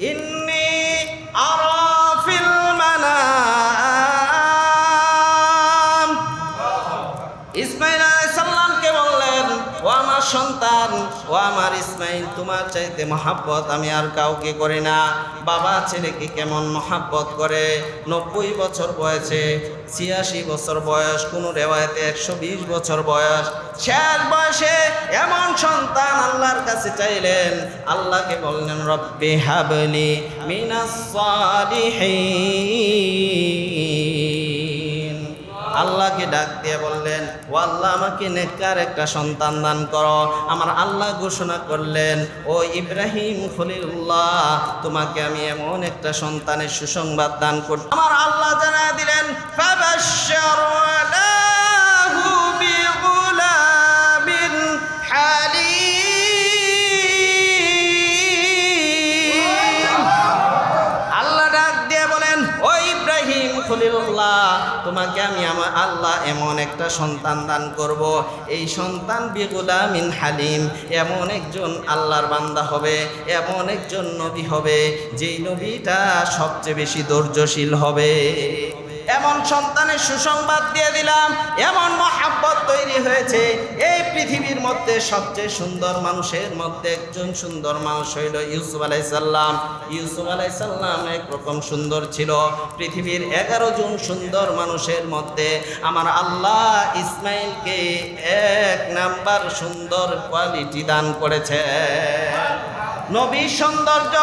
ইন্নি তোমার চাইতে মহাব্বত আমি আর কাউকে করি না। বাবা ছেলেকে কেমন মহাব্বত করে? নব্বই বছর বয়সে, ছিয়াশি বছর বয়স, কোন রেওয়ায়তে একশো বিশ বছর বয়স। শেষ বয়সে এমন সন্তান আল্লাহর কাছে চাইলেন। আল্লাহকে বললেন, রব্বি হাবলি মিনাস সালিহিন। আল্লাহকে ডাক দিয়ে বললেন, ও আল্লাহ, আমাকে নেককার একটা সন্তান দান করো। আমার আল্লাহ ঘোষণা করলেন, ও ইব্রাহিম খলিল্লাহ তোমাকে আমি এমন একটা সন্তানের সুসংবাদ দান করছি আমার আল্লাহ জানা দিলেন তোমাকে আমি আমার আল্লাহ এমন একটা সন্তান দান করব। এই সন্তান বিগুলামিন হালিম, এমন একজন আল্লাহর বান্দা হবে, এমন একজন নবী হবে, যেই নবীটা সবচেয়ে বেশি ধৈর্যশীল হবে। এমন সন্তানের সুসংবাদ দিয়ে দিলাম, এমন মহাব্বত তৈরি হয়েছে। এই পৃথিবীর মধ্যে সবচেয়ে সুন্দর মানুষের মধ্যে একজন সুন্দর মানুষ হইল ইউসুফ আলাইসাল্লাম। ইউসুফ আলাইসাল্লাম একরকম সুন্দর ছিল। পৃথিবীর এগারো জন সুন্দর মানুষের মধ্যে আমার আল্লাহ ইসমাইলকে এক নাম্বার সুন্দর কোয়ালিটি দান করেছে নবীর সৌন্দর্য,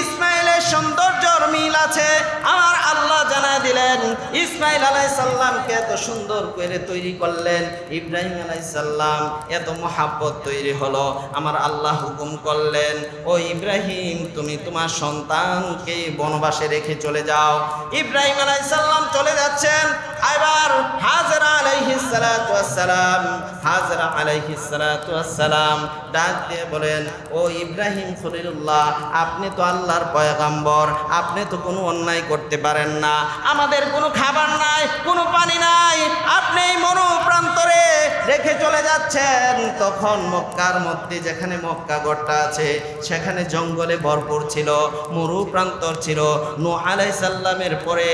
ইসমাইলের সৌন্দর্যর মিল আছে। আমার আল্লাহ জানা দিলেন, ইসমাইল আলাইসাল্লামকে এত সুন্দর করে তৈরি করলেন, ইব্রাহিম আলাইসাল্লাম এত মহাব্বত তৈরি হলো, আমার আল্লাহ হুকুম করলেন, ও ইব্রাহিম, তুমি তোমার সন্তানকে বনবাসে রেখে চলে যাও। ইব্রাহিম আলাইসাল্লাম চলে যাচ্ছেন এবার হাজরা আলাইহিস সালাতু ওয়াসসালাম, হাজরা আলাইহিস সালাতু ওয়াসসালাম ডাক দিয়ে বলেন, ও ইব্রাহিম খলিলুল্লাহ আপনি তো আল্লাহর পয়গাম্বর, আপনি তো কোনো অন্যায় করতে পারেন না। আমাদের কোনো খাবার নাই, কোনো পানি নাই, আপনি এই মরু প্রান্তরে রেখে চলে যাচ্ছেন। তখন মক্কার মধ্যে যেখানে মক্কা গড়টা আছে, সেখানে জঙ্গলে ভরপুর ছিল, মরু প্রান্তর ছিল। নু আলাইসাল্লামের পরে,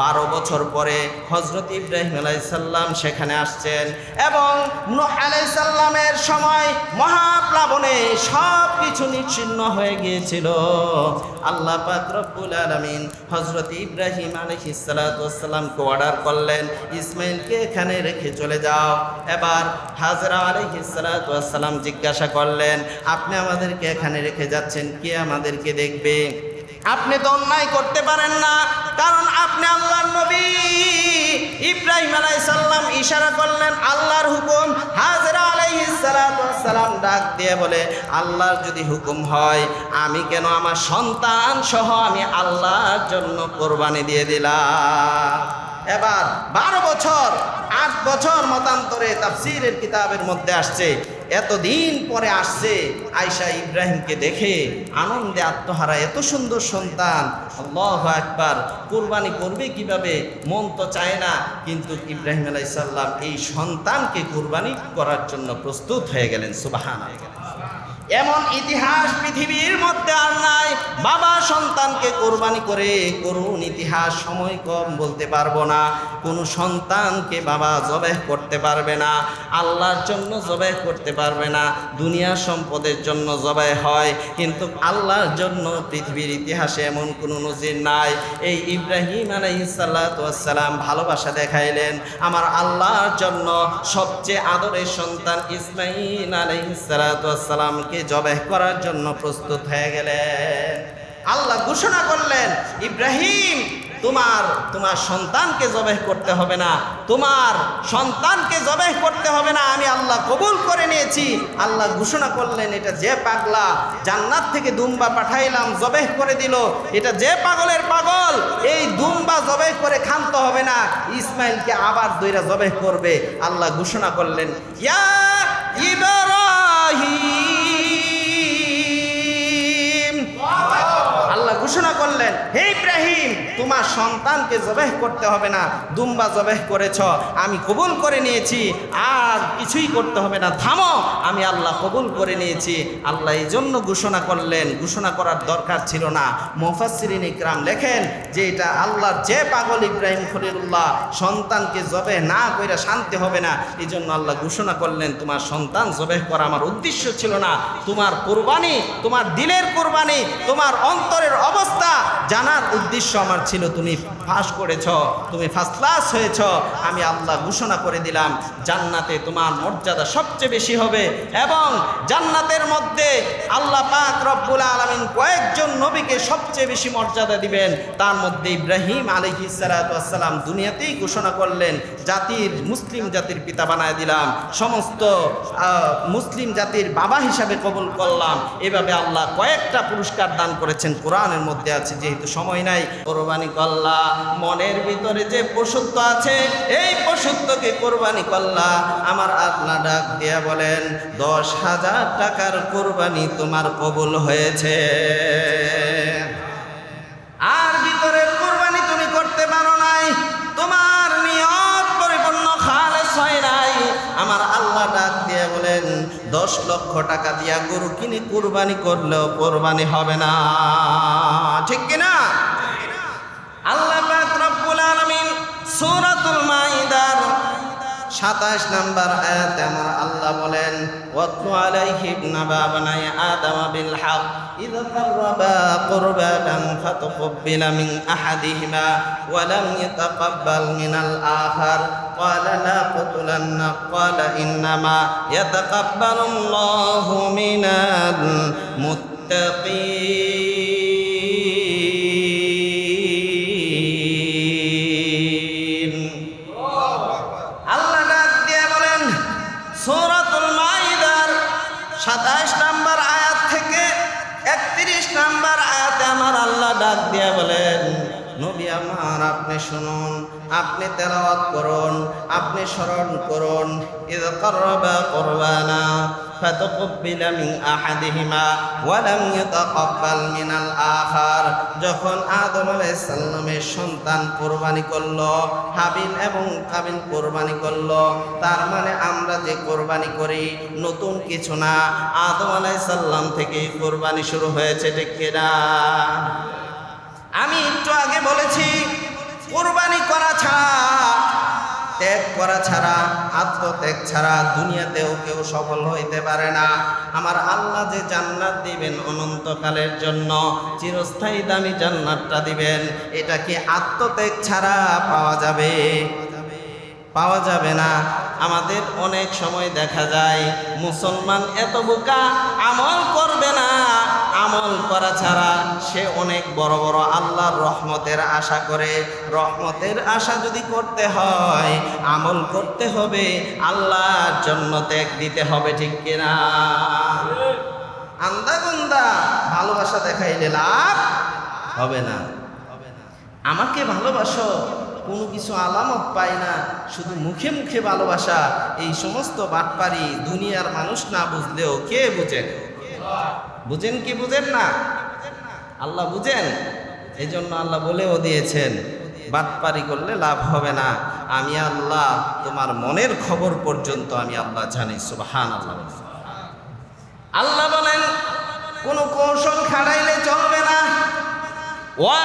বারো বছর পরে হজরত ইব্রাহিম আলাইসাল্লাম সেখানে আসছেন এবং নু আলাইসাল্লামের সময় মহাপ্লাবনে সব কিছু নিচ্ছিন্ন হয়ে গিয়েছিল। আল্লাহ পাক আলামিন হজরত ইব্রাহিম আলহিসাল্লামকে অর্ডার করলেন, ইসমাইলকে এখানে রেখে চলে যাও। এবার হাজরা আলহিসাল্লাম জিজ্ঞাসা করলেন, আপনি আমাদেরকে এখানে রেখে যাচ্ছেন, কে আমাদেরকে দেখবে? আপনি তো অন্যায় করতে পারেন না। কারণ আপনি আল্লাহর নবী। ইব্রাহিম আলাইসাল্লাম ইশারা করলেন, আল্লাহর হুকুম। হাজরা আলাইহিসসালাম ডাক দিয়ে বলে, আল্লাহর যদি হুকুম হয়, আমি কেন আমার সন্তান সহ আমি আল্লাহর জন্য কোরবানি দিয়ে দিলাম? এবার বারো বছর, আট বছর মতান্তরে তাফসিরের কিতাবের মধ্যে আসছে এতদিন পরে আসছে আয়সা ইব্রাহিমকে দেখে আনন্দে আত্মহারা, এত সুন্দর সন্তান। আল্লাহ একবার কোরবানি করবে কীভাবে? মন তো চায় না, কিন্তু ইব্রাহিম আলাইসাল্লাম এই সন্তানকে কোরবানি করার জন্য প্রস্তুত হয়ে গেলেন সুবাহান এমন ইতিহাস পৃথিবীর মধ্যে আর নাই। বাবা সন্তানকে কোরবানি করে করুন ইতিহাস সময় কম বলতে পারব না। কোনো সন্তানকে বাবা জবেহ করতে পারবে না। আল্লাহর জন্য জবেহ করতে পারবে না। দুনিয়ার সম্পদের জন্য জবাই হয়। কিন্তু আল্লাহর জন্য পৃথিবীর ইতিহাসে এমন কোনো নজির নাই। এই ইব্রাহিম আলাইসাল্লাম ভালোবাসা দেখাইলেন, আমার আল্লাহর জন্য সবচেয়ে আদরের সন্তান ইসমাইন ইসমাইল আলাইসালামকে জবেহ করার জন্য প্রস্তুত হয়ে গেলেন। আল্লাহ ঘোষণা করলেন, ইব্রাহিম, তোমার তোমার সন্তানকে জবেহ করতে হবে না। তোমার সন্তানকে জবেহ করতে হবে না। আমি আল্লাহ কবুল করে নিয়েছি। আল্লাহ ঘোষণা করলেন, এটা যে পাগলা জান্নাত থেকে দুম্বা পাঠাইলাম, জবেহ করে দিল। এটা যে পাগলের পাগল, এই দুম্বা জবেহ করে ক্ষান্ত হবে না। ইসমাইলকে আবার দইরা জবেহ করবে। আল্লাহ ঘোষণা করলেন, ইয়া ইব্রাহিম ঘোষণা করলেন, হে ইব্রাহিম, তোমার সন্তানকে জবেহ করতে হবে না, দুম্বা জবেহ করেছ, আমি কবুল করে নিয়েছি, আর কিছুই করতে হবে না, থামো, আমি আল্লাহ কবুল করে নিয়েছি। আল্লাহ এই জন্য ঘোষণা করলেন, ঘোষণা করার দরকার ছিল না। মোফাসিরিন ইকরাম লেখেন যে এটা আল্লাহর যে পাগল ইব্রাহিম খলিলুল্লাহ, সন্তানকে জবে না কইরা শান্তি হবে না এই জন্য আল্লাহ ঘোষণা করলেন, তোমার সন্তান জবেহ করা আমার উদ্দেশ্য ছিল না, তোমার কোরবানি, তোমার দিলের কোরবানি, তোমার অন্তরের অবস্থা। জানার উদ্দেশ্য আমার ছিল, তুমি ফাঁস করেছ, তুমি ফার্স্ট ক্লাস হয়েছ, আমি আল্লাহ ঘোষণা করে দিলাম, জান্নাতে তোমার মর্যাদা সবচেয়ে বেশি হবে। এবং জান্নাতের মধ্যে আল্লাহ পাক রব্বুল আলমিন কয়েকজন নবীকে সবচেয়ে বেশি মর্যাদা দিবেন। তার মধ্যে ইব্রাহিম আলহি সালাতাম দুনিয়াতেই ঘোষণা করলেন, জাতির, মুসলিম জাতির পিতা বানায় দিলাম, সমস্ত মুসলিম জাতির বাবা হিসাবে কবুল করলাম। এভাবে আল্লাহ কয়েকটা পুরস্কার দান করেছেন কোরআনের মধ্যে আছে, যেহেতু সময় নাই। কোরবানি করলা, মনের ভিতরে যে পশুত্ব আছে, এই পশুত্বকে কোরবানি করলা। আমার আল্লাহ ডাক দিয়া বলেন, দশ হাজার টাকার কোরবানি তোমার কবুল হয়েছে। আর ভিতরের কোরবানি তুমি করতে পারো নাই। তোমার নিয়ত পরিপূর্ণ খালেস হয় নাই। আমার আল্লাহ ডাক দিয়ে বলেন দশ লক্ষ টাকা দিয়া গরু কিনে কোরবানি করলেও কোরবানি হবে না। ঠিক কিনা? আল্লাহ রব্বুল আলমিন সূরাতুল মাইদার 27 নাম্বার আয়াতে আমার আল্লাহ বলেন ওয়াতলু আলাইহি ইবনা বাবানাই আদম বিল হক ইযা কাররাবা কুরবানান ফাতাকাব্বালা মিন আহাদিহিমা ওয়া লাম ইয়াতাকাব্বাল মিনাল আখার قال لا قتلن قال إنما يتقبل الله من المتقين আপনি শুনুন আপনি তেলাওয়াত করুন আপনি স্মরণ করুন ইদ করবা করবানা فتقبل من أحدهما ولم يتقبل من الآخر যখন আদম আলাইহিস সালামের সন্তান কোরবানি করলো হাবিল এবং কাবিল কোরবানি করলো তার মানে আমরা যে কোরবানি করি নতুন কিছু না আদম আলাইহিস সালাম থেকে কোরবানি শুরু হয়েছে ঠিক কিনা আমি একটু আগে বলেছি কোরবানি করা ছাড়া, ত্যাগ করা ছাড়া, আত্মত্যাগ ছাড়া দুনিয়াতেও কেউ সফল হইতে পারে না। আমার আল্লাহ যে জান্নাত দিবেন অনন্তকালের জন্য, চিরস্থায়ী দামি জান্নাতটা দিবেন। এটা কি আত্মত্যাগ ছাড়া পাওয়া যাবে? পাওয়া যাবে না। আমাদের অনেক সময় দেখা যায়, মুসলমান এত বোকা আমল করবে না। আমল করা ছাড়া সে অনেক বড় বড় আল্লাহর রহমতের আশা করে। রহমতের আশা যদি করতে হয়, আমল করতে হবে, আল্লাহর জন্য ত্যাগ দিতে হবে, ঠিক কিনা? আন্দা গুন্দা ভালোবাসা দেখাইলে লাভ হবে না। আমাকে ভালোবাসো, কোনো কিছু আলামত পায় না, শুধু মুখে মুখে ভালোবাসা, এই সমস্ত বাটপারি দুনিয়ার মানুষ না বুঝলেও কে বুঝেন বুঝেন কি বুঝেন না? আল্লাহ বুঝেন? এই জন্য আল্লাহ বলেও দিয়েছেন বাতপারি করলে লাভ হবে না। আমি আল্লাহ, তোমার মনের খবর পর্যন্ত আমি আল্লাহ জানি সুবাহান আল্লাহ আল্লাহ বলেন, কোনো কৌশল খাড়াইলে চলবে না। ওয়া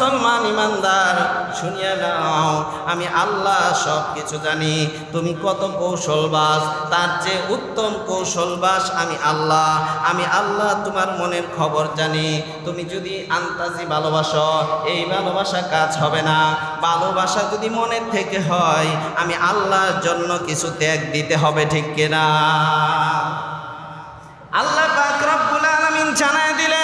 মুসলমান ইমানদার, শুনিয়া নাও, আমি আল্লাহ সব কিছু জানি। তুমি কত কৌশলবাস তার যে উত্তম কৌশলবাস আমি আল্লাহ। আমি আল্লাহ তোমার মনের খবর জানি। তুমি যদি আন্তাজি ভালোবাসো, এই ভালোবাসা কাজ হবে না। ভালোবাসা যদি মনের থেকে হয়, আমি আল্লাহর জন্য কিছু ত্যাগ দিতে হবে, ঠিক কিনা? আল্লাহ আলামিন জানায় দিলেন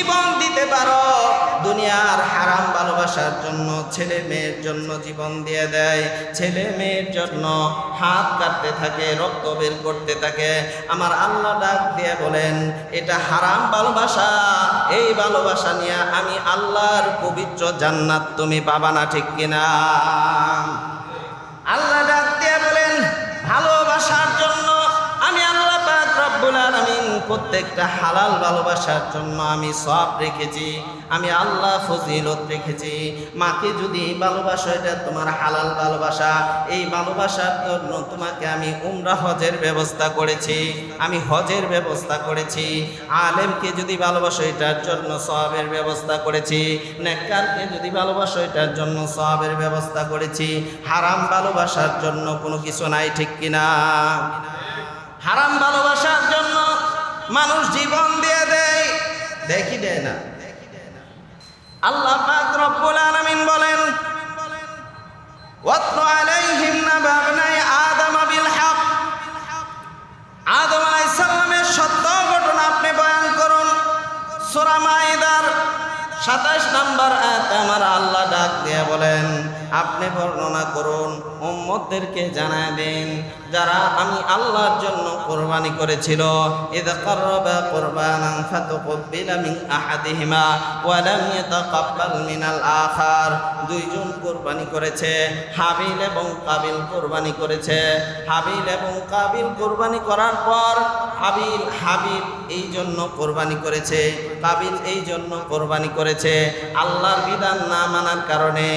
জীবন দিতে পারো। দুনিয়ার হারাম ভালোবাসার জন্য, ছেলে মেয়ের জন্য জীবন দিয়ে দেয়। ছেলে মেয়ের জন্য হাত কাটতে থাকে, রক্ত বের করতে থাকে। আমার আল্লাহ ডাক দিয়ে বলেন, এটা হারাম ভালোবাসা। এই ভালোবাসা নিয়ে আমি আল্লাহর পবিত্র জান্নাত তুমি পাবা না ঠিক কিনা? আল্লাহ ডাক দিয়ে বলেন, ভালোবাসার প্রত্যেকটা হালাল ভালোবাসার জন্য আমি সব রেখেছি, আমি আল্লাহ ফজিলত রেখেছি। মাকে যদি ভালোবাসো এটা তোমার হালাল ভালোবাসা, এই ভালোবাসার জন্য তোমাকে আমি উমরা হজের ব্যবস্থা করেছি, আমি হজের ব্যবস্থা করেছি। আলেমকে যদি ভালোবাসো, এটার জন্য সবের ব্যবস্থা করেছি। নেককারকে যদি ভালোবাসো, এটার জন্য সবের ব্যবস্থা করেছি। হারাম ভালোবাসার জন্য কোনো কিছু নাই, ঠিক কিনা? হারাম ভালোবাসার জন্য মানুষ জীবন দিয়ে দেয়, দেখি দেয় না। আল্লাহ রব্বুল আলামিন বলেন, ওয়াতলু আলাইহিম আদম সত্য আপনি বয়ান করুন। সূরা মাইদার 27 নম্বর আমার আল্লাহ ডাক দিয়ে বলেন, আপনি বর্ণনা করুন উম্মতদেরকে জানায় দিন, যারা আমি আল্লাহর জন্য কোরবানি করেছিল কাররাবা কুরবানান ফাতুকব্বিলা মিন আহাদিহিমা ওয়া লাম ইয়াতাকাব্বাল মিনাল আখার। দুইজন কোরবানি করেছে, হাবিল এবং কাবিল কোরবানি করেছে। হাবিল এবং কাবিল কোরবানি করার পর হাবিল হাবিল এই জন্য কোরবানি করেছে, কাবিল এই জন্য কোরবানি করেছে। আল্লাহর বিধান না মানার কারণে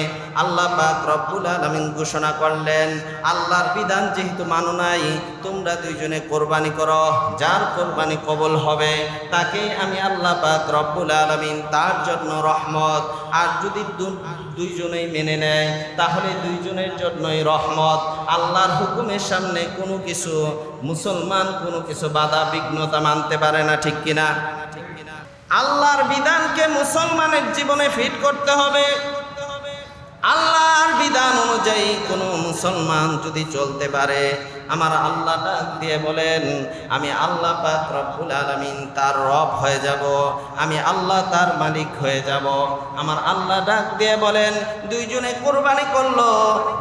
আল্লাহ পাক রব্বুল আলামিন ঘোষণা করলেন আল্লাহর বিধান যেহেতু মানো নাই, তোমরা দুইজনে কোরবানি করো। যার কোরবানি কবল হবে, তাকে আমি আল্লাহ পাক রব্বুল আলামিন তার জন্য রহমত। আর যদি দুইজনেই মেনে নেয়, তাহলে দুইজনের জন্যই রহমত। আল্লাহর হুকুমের সামনে কোনো কিছু মুসলমান, কোনো কিছু বাধা বিঘ্নতা মানতে পারে না, ঠিক কিনা? আল্লাহর বিধানকে মুসলমানের জীবনে ফিট করতে হবে। আল্লাহর বিধান অনুযায়ী কোনো মুসলমান যদি চলতে পারে, আমার আল্লাহ ডাক দিয়ে বলেন, আমি আল্লাহ পাক রব্বুল আলামিন তার রব হয়ে যাব, আমি আল্লাহ তার মালিক হয়ে যাব। আমার আল্লাহ ডাক দিয়ে বলেন, দুইজনে কোরবানি করল,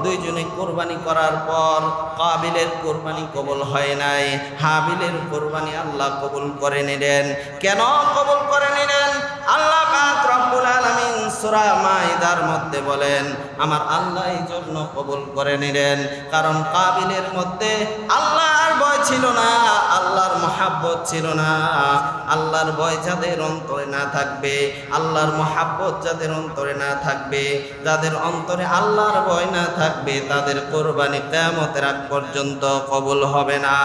দুইজনে কোরবানি করার পর কাবিলের কোরবানি কবুল হয় নাই। হাবিলের কোরবানি আল্লাহ কবুল করে নিলেন। কেন কবুল করে নিলেন? আল্লাহ পাক রব্বুল আলামিন সূরা মাইদার মধ্যে বলেন, আমার আল্লাহ এই জন্য কবুল করে নিলেন। কারণ কাবিলের মধ্যে আল্লাহর ভয় ছিল না, আল্লাহর মহাব্বত ছিল না। আল্লাহর ভয় যাদের অন্তরে না থাকবে, আল্লাহর মহাব্বত যাদের অন্তরে না থাকবে, যাদের অন্তরে আল্লাহর ভয় না থাকবে, তাদের কোরবানি কেমতের আগ পর্যন্ত কবুল হবে না।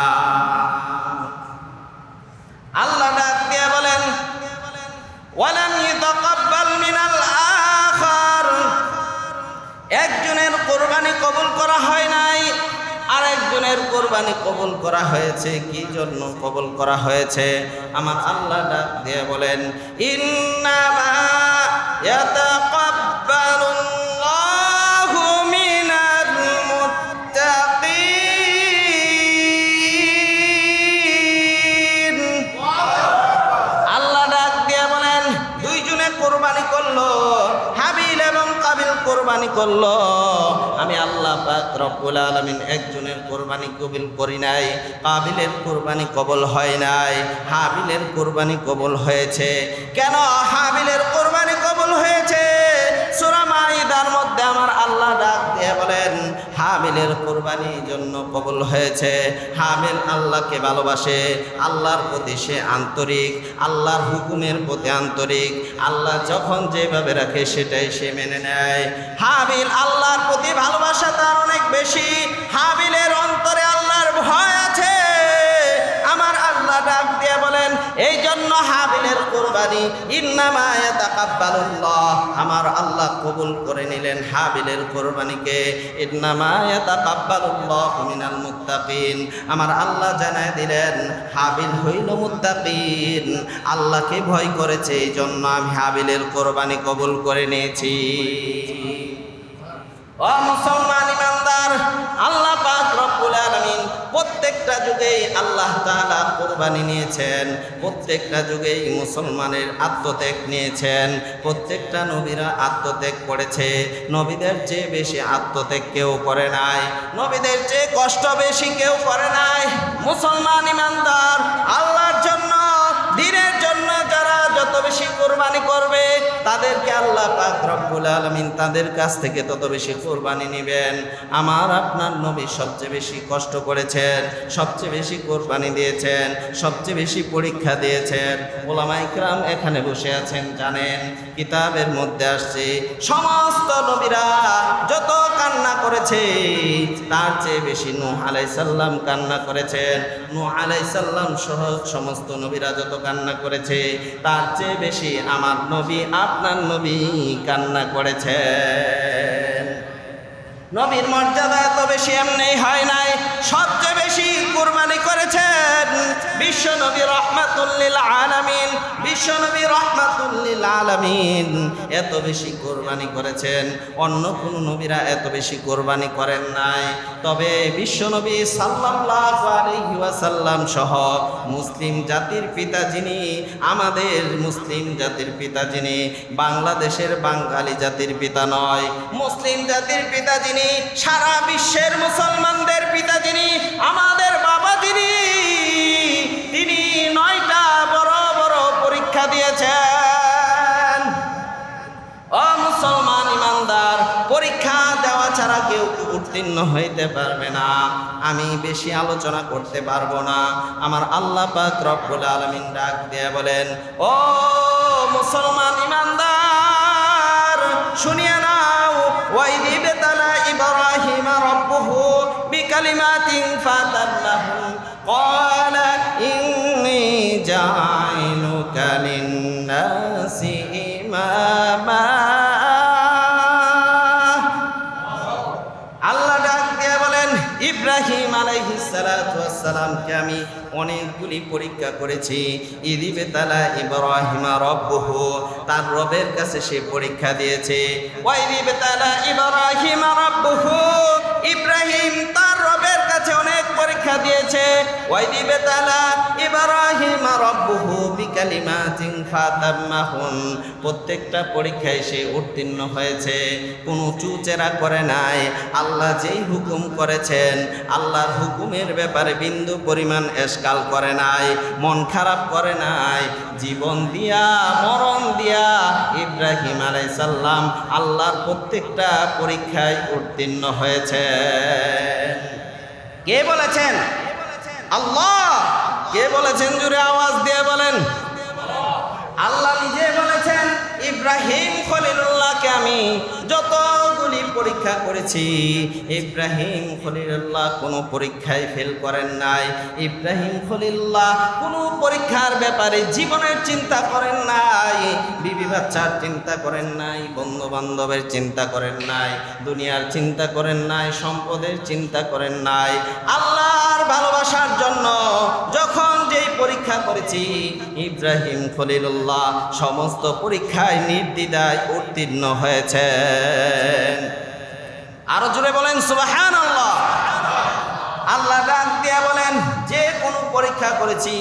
আল্লাহ ডাক দিয়ে বলেন ওয়ালাম ইতাকাব্বাল মিনাল আখার একজনের কোরবানি কবুল করা হয় নাই আর একজনের কোরবানি কবুল করা হয়েছে। কি জন্য কবুল করা হয়েছে? আমার আল্লাহ ডাক দিয়ে বলেন, ইন্নামা করল আমি আল্লাহ রব্বুল আলমিন একজনের কোরবানি কবিল করি নাই, কাবিলের কোরবানি কবল হয় নাই, হাবিলের কোরবানি কবল হয়েছে। কেন হাবিলের কোরবানি কবল হয়েছে? সুরামাইদার মধ্যে আমার আল্লাহ ডাক দিয়ে বলেন হাবিলের কোরবানির জন্য কবল হয়েছে। হামিল আল্লাহকে ভালোবাসে। আল্লাহর প্রতি সে আন্তরিক, আল্লাহর হুকুমের প্রতি আন্তরিক। আল্লাহ যখন যেভাবে রাখে সেটাই সে মেনে নেয়। হাবিল আল্লাহর প্রতি ভালোবাসা তার অনেক বেশি। হাবিলের অন্তরে আল্লাহর ভয় আছে। আল্লাহ ডাক দিয়ে বলেন এই জন্য হাবিলের কোরবানি ইন্নামা ইয়াতাকাব্বালুল্লাহ। আমার আল্লাহ কবুল করে নিলেন হাবিলের কোরবানিকে। ইন্নামা ইয়াতাকাব্বালুল্লাহ মিনাল মুত্তাকিন। আমার আল্লাহ জানায় দিলেন, হাবিল হইল মুত্তাকিন। আল্লাহকে ভয় করেছে এই জন্য আমি হাবিলের কোরবানি কবুল করে নিয়েছি। ও মুসলমান ইমানদার, আল্লাহ পাক রব্বুল আলামিন প্রত্যেকটা যুগেই আল্লাহ তাআলা কোরবানি নিয়েছেন, প্রত্যেকটা যুগেই মুসলমানের আত্মত্যাগ নিয়েছেন, প্রত্যেকটা নবীরা আত্মত্যাগ করেছে, নবীদের চেয়ে বেশি আত্মত্যাগ কেউ করে নাই, নবীদের চেয়ে কষ্ট বেশি কেউ করে নাই। মুসলমান ইমানদার, আল্লাহর জন্য বেশি কোরবানি করবে, তাদেরকে আল্লাহ পাক রব্বুল আলামিন তাদের কাছ থেকে তত বেশি কোরবানি নেবেন। আমার আপনার নবী সবচেয়ে বেশি কষ্ট করেছেন, সবচেয়ে বেশি কোরবানি দিয়েছেন, সবচেয়ে বেশি পরীক্ষা দিয়েছেন। ওলামা ইকরাম এখানে বসে আছেন, জানেন কিতাবের মধ্যে আসছে, সমস্ত নবীরা যত কান্না করেছে, তার চেয়ে বেশি নূহ আলাইসাল্লাম কান্না করেছেন। নূহ আলাইসাল্লাম সহ সমস্ত নবীরা যত কান্না করেছে, তার চেয়ে বেশি আমার নবী, আপনার নবী কান্না করেছেন। নবীর মর্যাদা এত বেশি এমনি হয় নাই, সবচেয়ে কুরবানি করেছেন। বিশ্ব নবী রহমাতুল্লিল আলামিন বিশ্ব নবী রহমাতুল্লিল আলামিন এত বেশি কোরবানি করেছেন। অন্য কোন নবীরা এত বেশি কোরবানি করেন নাই। তবে বিশ্ব নবী সাল্লাল্লাহু আলাইহি ওয়াসাল্লাম সহ মুসলিম জাতির পিতা যিনি, আমাদের মুসলিম জাতির পিতা যিনি, বাংলাদেশের বাঙালি জাতির পিতা নয়, মুসলিম জাতির পিতা যিনি, সারা বিশ্বের মুসলমানদের পিতা যিনি, আমাদের নয়টা বড় বড় পরীক্ষা দিয়েছেন ও মুসলমান ইমানদার পরীক্ষা দেওয়া ছাড়া কেউ উত্তীর্ণ হইতে পারবে না আমি বেশি আলোচনা করতে পারবো না আমার আল্লাহ পাক রব্বুল আলামিন ডাক দিয়ে বলেন ও মুসলমান ইমানদার শুনিয়ে নাও ওয়াইদি বেতালা ইব্রাহিম রব্বুহু বিকালিমাতিন ফাতাল্লাহু قال إني جاعلك للناس إماما আল্লাহ ডাক দিয়ে বলেন ইব্রাহিম আলাইহিসসালামকে আমি অনেকগুলি পরীক্ষা করেছি ইদিবে তালা ইব্রাহিমা রব্বহু তার রবের কাছে সে পরীক্ষা দিয়েছে ওয়াইদিবে তালা ইব্রাহিমা রব্বহু পরীক্ষা দিয়েছে। ওয়াইদিবে তালা ইব্রাহিমা রব্বহু বিকালিমাতিন ফাতাম্মাহুন। প্রত্যেকটা পরীক্ষায় সে উত্তীর্ণ হয়েছে। কোনো চুচেরা করে নাই। আল্লাহ যেই হুকুম করেছেন, আল্লাহর হুকুমের ব্যাপারে বিন্দু পরিমাণ এসকাল করে নাই, মন খারাপ করে নাই। জীবন দিয়া, মরণ দিয়া ইব্রাহিম আলাইসাল্লাম আল্লাহর প্রত্যেকটা পরীক্ষায় উত্তীর্ণ হয়েছে। কে বলেছেন? আল্লাহ। কে বলেছেন? জুড়ে আওয়াজ দিয়ে বলেন। আল্লাহ নিজে বলেছেন, ইব্রাহিম খলিলুল্লাহকে আমি যতগুলি পরীক্ষা করেছি, ইব্রাহিম খলিলুল্লাহ কোনো পরীক্ষায় ফেল করেন নাই। ইব্রাহিম খলিল্লাহ কোনো পরীক্ষার ব্যাপারে জীবনের চিন্তা করেন নাই, বিবি বাচ্চার চিন্তা করেন নাই বন্ধু বান্ধবের চিন্তা করেন নাই, দুনিয়ার চিন্তা করেন নাই, সম্পদের চিন্তা করেন নাই। আল্লাহর ভালোবাসার জন্য যখন যেই পরীক্ষা করেছি, ইব্রাহিম খলিলুল্লাহ সমস্ত পরীক্ষায় নির্দ্বিধায় উত্তীর্ণ হয়েছেন আরও জুড়ে বলেন সুবাহান আল্লাহ আল্লাহ ডাক দিয়া বলেন, যে কোনো পরীক্ষা করেছি,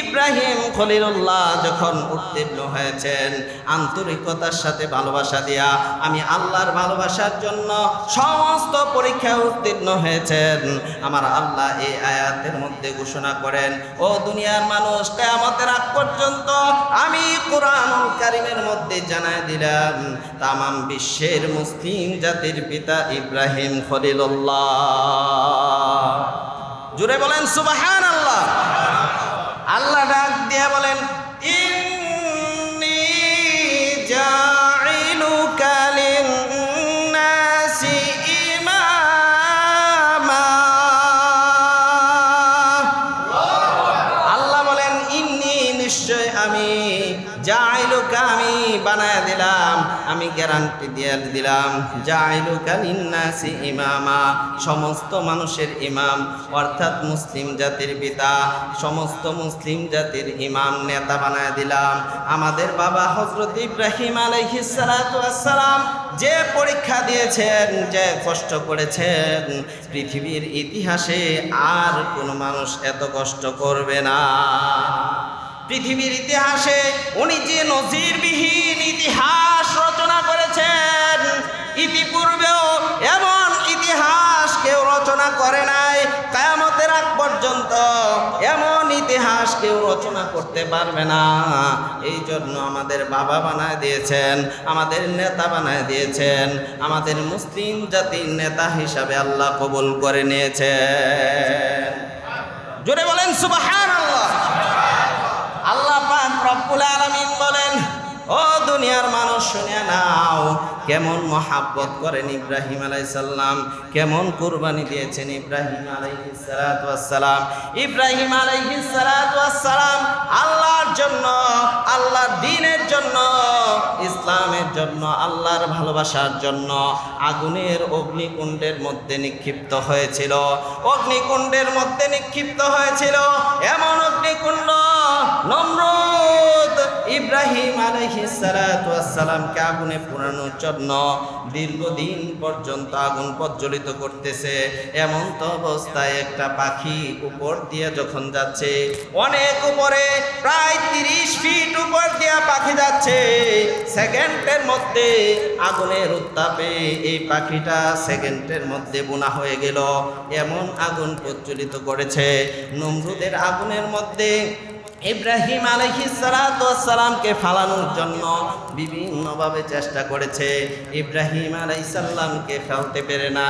ইব্রাহিম খলিলুল্লাহ যখন উত্তীর্ণ হয়েছেন, আন্তরিকতার সাথে ভালোবাসা দিয়া আমি আল্লাহর ভালোবাসার জন্য সমস্ত পরীক্ষায় উত্তীর্ণ হয়েছেন। আমার আল্লাহ এই আয়াতের মধ্যে ঘোষণা করেন, ও দুনিয়ার মানুষ, কেয়ামতের আগ পর্যন্ত আমি কোরআন কারিমের মধ্যে জানাই দিলাম, তামাম বিশ্বের মুসলিম জাতির পিতা ইব্রাহিম খলিলুল্লাহ। জুড়ে বলেন সুবাহান আল্লাহ আল্লাহ ডাক দিয়ে বলেন ইন্নি জাইলুকা যা জাইলুকা আমি বানায় দিলাম, আমি গ্যারান্টি দিয়ে দিলাম। যা জাইলুকা লিন্নাসি ইমামা, সমস্ত মানুষের ইমাম, অর্থাৎ মুসলিম জাতির পিতা, সমস্ত মুসলিম জাতির ইমাম নেতা বানায় দিলাম। আমাদের বাবা হজরত ইব্রাহিম আলাইহিসালাম যে পরীক্ষা দিয়েছেন, যে কষ্ট করেছেন, পৃথিবীর ইতিহাসে আর কোনো মানুষ এত কষ্ট করবে না। পৃথিবীর ইতিহাসে উনি যে নজিরবিহীন ইতিহাস রচনা করেছেন, ইতিপূর্বেও এমন ইতিহাস কেউ রচনা করে নাই, কায়ামতের আগ পর্যন্ত এমন ইতিহাস কেউ রচনা করতে পারবে না। এই জন্য আমাদের বাবা বানায় দিয়েছেন, আমাদের নেতা বানায় দিয়েছেন, আমাদের মুসলিম জাতির নেতা হিসাবে আল্লাহ কবুল করে নিয়েছেন। জোরে বলেন পাক রব্বুল আলামিন বলেন দুনিয়ার মানুষ শুনে নাও, কেমন মহাব্বত করেন ইব্রাহিম আলাইসাল্লাম কেমন কুরবানি দিয়েছেন ইব্রাহিম আলাইহিসসালাম ইব্রাহিম আলাইহিসসালাম আল্লাহর জন্য, আল্লাহর দিনের জন্য, ইসলামের জন্য, আল্লাহর ভালোবাসার জন্য আগুনের অগ্নিকুণ্ডের মধ্যে নিক্ষিপ্ত হয়েছিল। অগ্নিকুণ্ডের মধ্যে নিক্ষিপ্ত হয়েছিল। এমন অগ্নিকুণ্ড, নমরুদ ইব্রাহিম আলাইহিসসালামকে আগুনে পোড়ানোর জন্য দীর্ঘদিন পর্যন্ত আগুন প্রজ্বলিত করতেছে। এমন তো অবস্থায় একটা পাখি উপর দিয়ে যখন যাচ্ছে, অনেক উপরে, প্রায় তিরিশ ফিট উপর দিয়ে পাখি যাচ্ছে। সেকেন্ডের মধ্যে আগুনের উত্তাপে এই পাখিটা সেকেন্ডের মধ্যে বোনা হয়ে গেল। এমন আগুন প্রজ্বলিত করেছে। নমরুদের আগুনের মধ্যে ইব্রাহিম আলহি সালাতামকে ফালানোর জন্য বিভিন্নভাবে চেষ্টা করেছে। ইব্রাহিম আলাইসাল্লামকে ফেলতে পেরে না।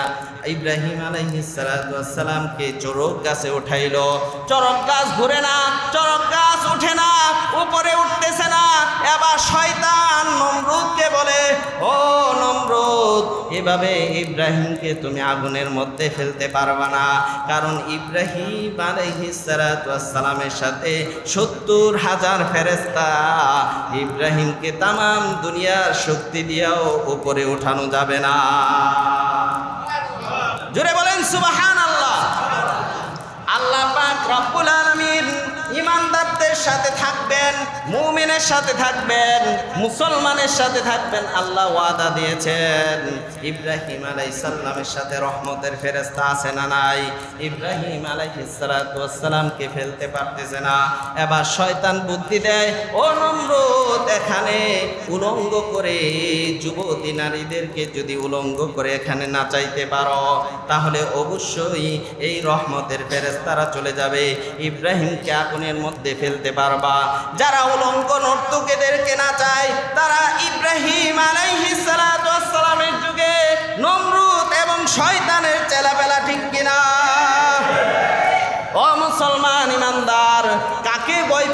ইব্রাহিম আলহিসালামকে চরক গাছে উঠাইল। চরক গাছ ঘুরে না, চরক গাছ উঠে না, উপরে উঠতেছে না। এবার শয়তান নমরুদকে বলে, ও নমরুদ, এভাবে ইব্রাহিমকে তুমি আগুনের মধ্যে ফেলতে পারবা না। কারণ ইব্রাহিম আলাইহিসালামের সাথে সত্তর হাজার ফেরেস্তা ইব্রাহিমকে তামাম দুনিয়ার শক্তি দিয়েও উপরে উঠানো যাবে না। জোরে বলেন সুবাহান আল্লাহ আল্লাহ পাক রব্বুল আলামিন ইমানদারদের সাথে থাকবেন, মুমিনের সাথে থাকবেন, মুসলমানের সাথে থাকবেন, আল্লাহ ওয়াদা দিয়েছেন। ইব্রাহিম আলাইসাল্লামের সাথে রহমতের ফেরেস্তা আছে না নাই? ইব্রাহিম আলাইহিসসালামকে ফেলতে পারতেছে না। এবার শয়তান বুদ্ধি দেয়, ও নম্রত এখানে উলঙ্গ করে যুবতী নারীদেরকে যদি উলঙ্গ করে এখানে নাচাইতে পারো, তাহলে অবশ্যই এই রহমতের ফেরেস্তারা চলে যাবে। ইব্রাহিমকে আগুনের মধ্যে ফেলতে পারবা। যারা উলঙ্গ কেনা চায়, তারা ইব্রাহিম আলাইহিস সালামের যুগে নমরুদ এবং শয়তানের চেলাবেলা ঠিক কিনা? ও মুসলমান ইমানদার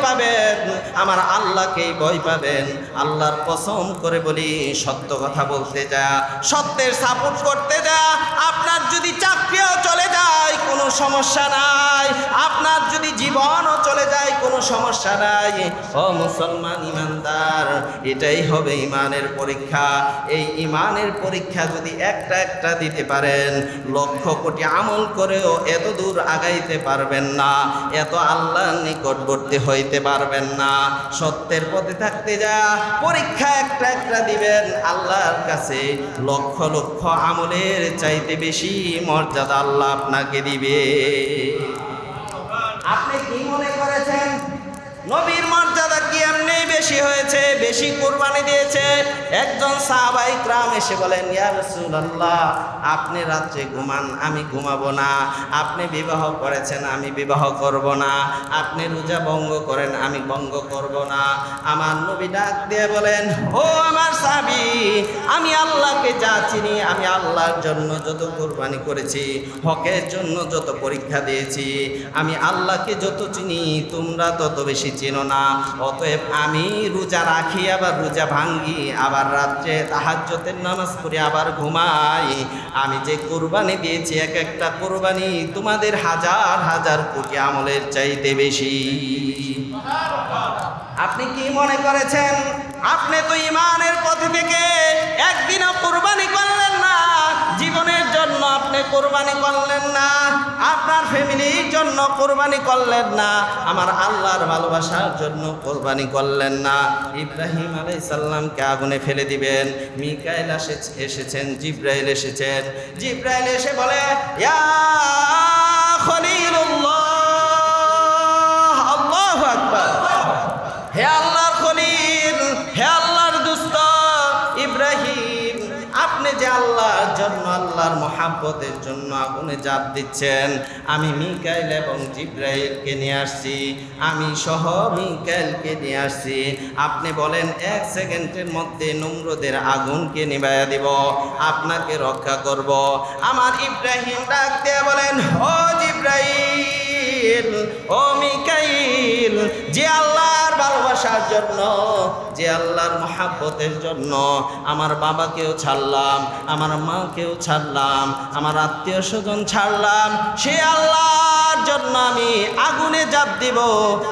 পাবেন। আমার আল্লাহকেই ভয় পাবেন। আল্লাহর কসম করে বলি, সত্য কথা বলতে যা, সত্যের সাপোর্ট করতে যা। আপনার যদি চাকরিও চলে যায়, কোনো সমস্যা নাই। আপনার যদি জীবনও চলে যায়, কোনো সমস্যা নাই। ও মুসলমান ইমানদার, এটাই হবে ইমানের পরীক্ষা। এই ইমানের পরীক্ষা যদি একটা একটা দিতে পারেন, লক্ষ কোটি আমল করেও এত দূর আগাইতে পারবেন না। এত আল্লাহর নিকটবর্তী হইতে পারবেন না। সত্যের পথে থাকতে যা, পরীক্ষা একটা একটা দিবেন। আল্লাহর কাছে লক্ষ লক্ষ আমলের চাইতে বেশি মর্যাদা আল্লাহ আপনাকে দিবে। আপনি কি মনে করেছেন নবীর মর্যাদা কি এমনি বেশি হয়েছে, বেশি কোরবানি দিয়েছে? একজন সাহাবাই ক্রাম এসে বলেন, ইয়া রাসূলুল্লাহ, আপনি রাত্রে ঘুমান, আমি ঘুমাবো না। আপনি বিবাহ করেছেন, আমি বিবাহ করব না। আপনি রোজা ভঙ্গ করেন, আমি ভঙ্গ করব না। আমার নবী ডাক দিয়ে বলেন, ও আমার সাহাবী, আমি আল্লাহকে যা চিনি, আমি আল্লাহর জন্য যত কোরবানি করেছি, হকের জন্য যত পরীক্ষা দিয়েছি, আমি আল্লাহকে যত চিনি, তোমরা তত বেশি চেনো না। অতএব আমি রোজা রাখি, আবার রোজা ভাঙ্গি, আবার রাত্রে তাহাজ্যতের নামাজ করে আবার ঘুমাই। আমি যে কোরবানি দিয়েছি, এক একটা কোরবানি তোমাদের হাজার হাজার কোটি আমলের চাইতে বেশি। আপনি কি মনে করেছেন আপনি তো ইমানের পথে থেকে একদিনও কোরবানি করলেন না, জীবনের জন্য আপনি কোরবানি করলেন না, আপনার ফ্যামিলির জন্য কোরবানি করলেন না, আমার আল্লাহর ভালোবাসার জন্য কোরবানি করলেন না। ইব্রাহিম আলাই সাল্লামকে আগুনে ফেলে দিবেন, মিকাইল এসে- এসেছেন, জিব্রাইল এসেছেন, জিব্রাইল এসে বলে, ইয়া খলিলুল্লাহ আল্লাহর মহাব্বতের জন্য আগুনে জাপ দিচ্ছেন। আমি মিকাইল এবং জিব্রাইলকে নিয়ে আসছি। আমি সহ মিকাইলকে নিয়ে আসছি। আপনি বলেন, এক সেকেন্ডের মধ্যে নম্রদের আগুনকে নিবাইয়া দিব, আপনাকে রক্ষা করব। আমার ইব্রাহিম ডাক দিয়ে বলেন, ও জিব্রাইল ও মিকাইল, যে আল্লাহর ভালোবাসার জন্য, যে আল্লাহর মহাব্বতের জন্য আমার বাবাকেও ছাড়লাম, আমার মাকেও ছাড়লাম, আমার আত্মীয় স্বজন ছাড়লাম, সে আল্লাহর জন্য আমি আগুনে জাপ দিব।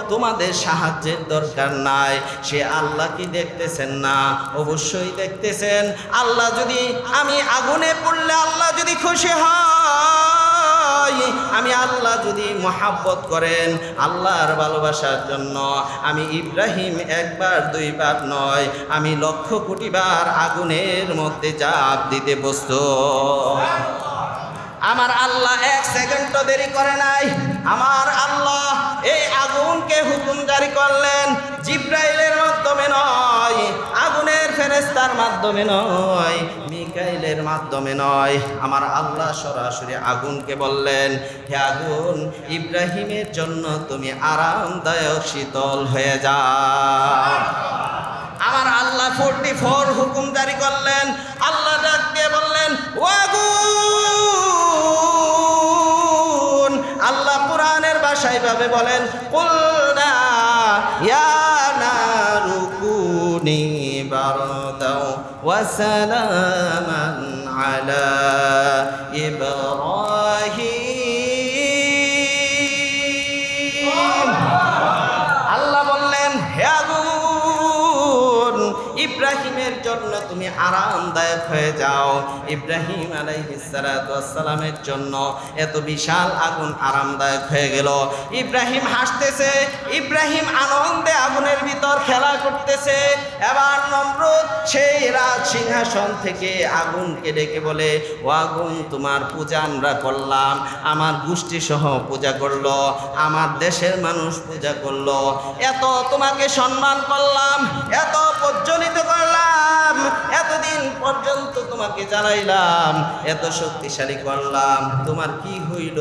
তোমাদের সাহায্যের দরকার নাই। সে আল্লাহ কি দেখতেছেন না? অবশ্যই দেখতেছেন। আল্লাহ যদি আমি আগুনে পড়লে আল্লাহ যদি খুশি হয় আমি আল্লাহ যদি মহাব্বত করেন, আল্লাহর ভালোবাসার জন্য। আমি ইব্রাহিম একবার, দুইবার নয়, আমি লক্ষ কোটিবার আগুনের মধ্যে চাপ দিতে বসতো আমার আল্লাহ এক সেকেন্ডও দেরি করে নাই। আমার আল্লাহ এই আগুনকে হুকুম জারি করলেন, জিব্রাইলের মাধ্যমে নয়, আগুনের ফেরেস্তার মাধ্যমে নয়। মিকাইলের মাধ্যমে নয়। আমার আল্লাহ সরাসরি আগুনকে বললেন, হে আগুন, ইব্রাহিমের জন্য তুমি আরামদায়ক শীতল হয়ে যাও আমার আল্লাহ ফোরটি ফোর হুকুম জারি করলেন। আল্লাহ ডাক দিয়ে বললেন, ও আগুন! আল্লাহ পুরাণের বাসায় ভাবে বলেন কুলনা ইয়া নারুকুনি বারদাও وسلاما على إبراهيم. আরামদায়ক হয়ে যাও। ইব্রাহিম আলাইহিসসালামের জন্য এত বিশাল আগুন আরামদায়ক হয়ে গেল। ইব্রাহিম হাসতেছে, ইব্রাহিম আনন্দে আগুনের ভিতর খেলা করতেছে। এবার নমরুদ সেই রাজ সিংহাসন থেকে আগুনকে ডেকে বলে, ও আগুন, তোমার পূজা আমরা করলাম। আমার গোষ্ঠী সহ পূজা করল, আমার দেশের মানুষ পূজা করল। এত তোমাকে সম্মান করলাম, এত প্রজ্বলিত করলাম এতদিন পর্যন্ত তোমাকে জ্বালাইলাম এত শক্তিশালী করলাম। তোমার কি হইল?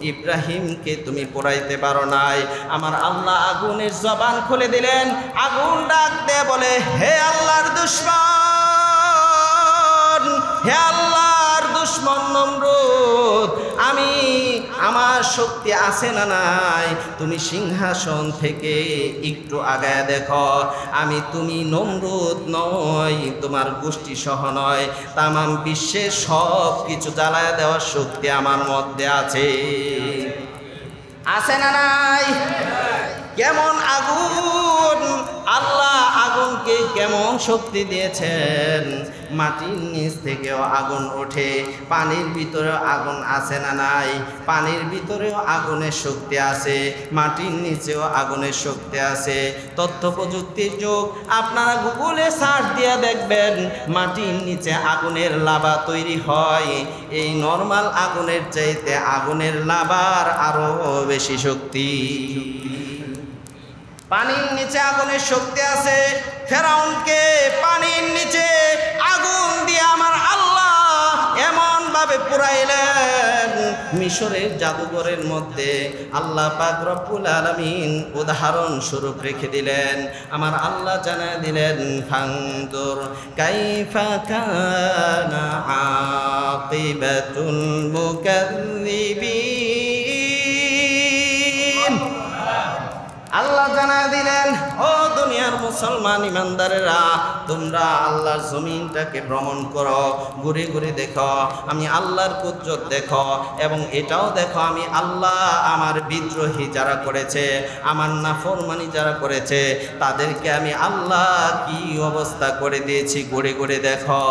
ইব্রাহিমকে তুমি পড়াইতে পারো নাই। আমার আল্লাহ আগুনের জবান খুলে দিলেন। আগুন ডাক দে বলে, হে আল্লাহর দুশ্মন শক্তি আছে না নাই? তুমি সিংহাসন থেকে একটু আগায় দেখো। আমি তুমি নমরুদ নয় তোমার গোষ্ঠী সহ নয় তামাম বিশ্বের সব কিছু জ্বালায় দেওয়ার শক্তি আমার মধ্যে আছে। আছে না নাই? কেমন আগুন? আল্লাহ আগুনকে কেমন শক্তি দিয়েছেন? মাটির নিচ থেকেও আগুন ওঠে। পানির ভিতরেও আগুন আছে না নাই? পানির ভিতরেও আগুনের শক্তি আছে। মাটির নিচেও আগুনের শক্তি আছে। তথ্য প্রযুক্তির যুগ, আপনারা গুগলে সার্চ দিয়ে দেখবেন, মাটির নিচে আগুনের লাভা তৈরি হয়। এই নর্মাল আগুনের চাইতে আগুনের লাভার আরও বেশি শক্তি। পানির নিচে আগুনের শক্তি আছে। ফেরাউনকে পানির নিচে আগুন দিয়ে আমার আল্লাহ এমন ভাবে পুরাইলেন। মিশরের জাদুঘরের মধ্যে আল্লাহ পাক রব্বুল আলামিন উদাহরণ স্বরূপ রেখে দিলেন। আমার আল্লাহ জানা দিলেন ফাংদুর কাইফা কানা আকিবাতুল মুকাল্লিবিন জানা দিলেন। ও দুনিয়ার মুসলমান ইমানদারেরা, তোমরা আল্লাহর জমিনটাকে ভ্রমণ করো, ঘুরে ঘুরে দেখো, আমি আল্লাহর কুদরত দেখো, এবং এটাও দেখো, আমি আল্লাহ আমার বিদ্রোহী যারা করেছে, আমার নাফরমানি যারা করেছে, তাদেরকে আমি আল্লাহ কি অবস্থা করে দিয়েছি, ঘুরে ঘুরে দেখো।